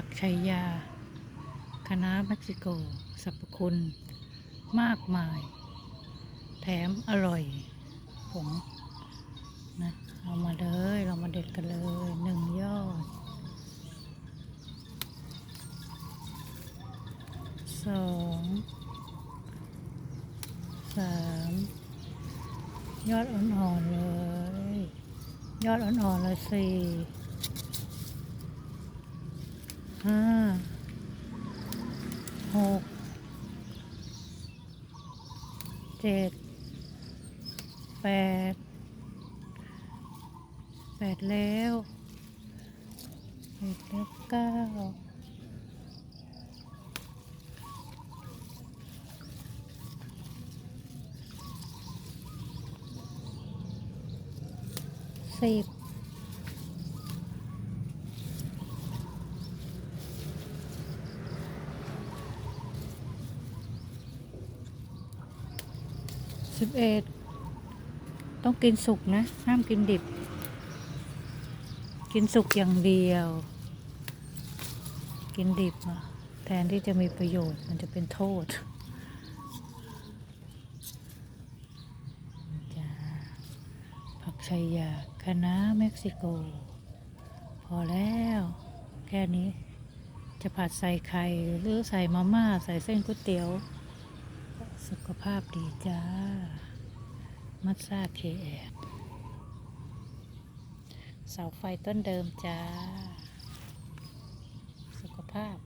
ผักชัยยาคณะเม็กซิโกสรรพคุณ มากมาย แถมอร่อยผงนะเอามาเลยเรามาเด็ดกันเลยหนึ่งยอดสองสามยอดอ่อนๆเลย ยอดอ่อนๆเลยสี่ ห้าหกเจ็ดแปดแปดแล้วแปดแล้วเก้าสิบ สิบเอ็ดต้องกินสุกนะ ห้ามกินดิบ กินสุกอย่างเดียว กินดิบแทนที่จะมีประโยชน์มันจะเป็นโทษจ้าผักชัยยาคณะเม็กซิโก พอแล้ว แค่นี้จะผัดใส่ไข่ หรือใส่มาม่า ใส่เส้นก๋วยเตี๋ยว สุขภาพดีจ้า มัตซาเคแอเสาไฟต้นเดิมจ้า สุขภาพ